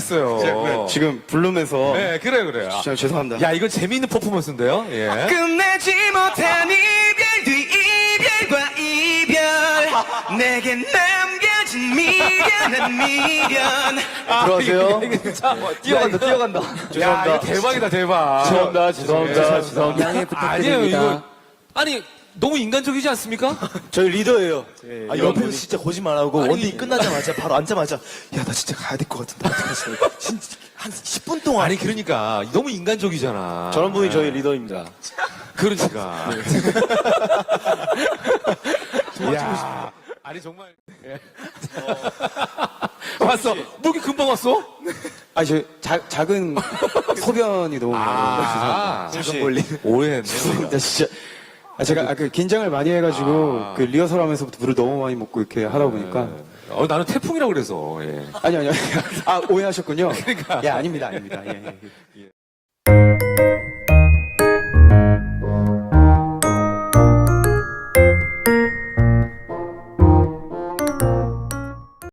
했어요. 지금 블룸에서 네, 그래 그래요. 진짜 죄송합니다. 야, 이건 재미있는 퍼포먼스인데요. 예. 끝내지 못한 이별 뒤 이별과 이별 내게 남겨진 미련한 미련 들어가세요. 이게 진짜 뛰어간다, 뛰어간다. 야, 죄송합니다. 이거 대박이다, 대박. 죄송합니다, 죄송합니다, 죄송합니다. 아니에요, 이거. 아니, 너무 인간적이지 않습니까? 저희 리더예요. 아, 옆에서 진짜 거짓말하고 아니, 원딩 끝나자마자 바로 앉자마자 야, 나 진짜 가야 될 것 같은데. 어떡하지? 진짜 한 10분 동안. 아니, 그러니까. 너무 인간적이잖아. 저런 분이 저희 리더입니다. 그러니까. 야 아니, 정말. 예. 왔어. 뭐 이렇게 금방 왔어? 아, 저 자, 작은 소변이 너무 아, 작은 볼링. 오해했네. 죄송합니다, 진짜. 아, 제가 아, 그 긴장을 많이 해가지고 그 리허설 하면서부터 물을 너무 많이 먹고 이렇게 하다 보니까 어, 나는 태풍이라고 그래서. 예. 아니 아니 아니 아 오해하셨군요. 그러니까. 예 아닙니다 아닙니다. 예, 예.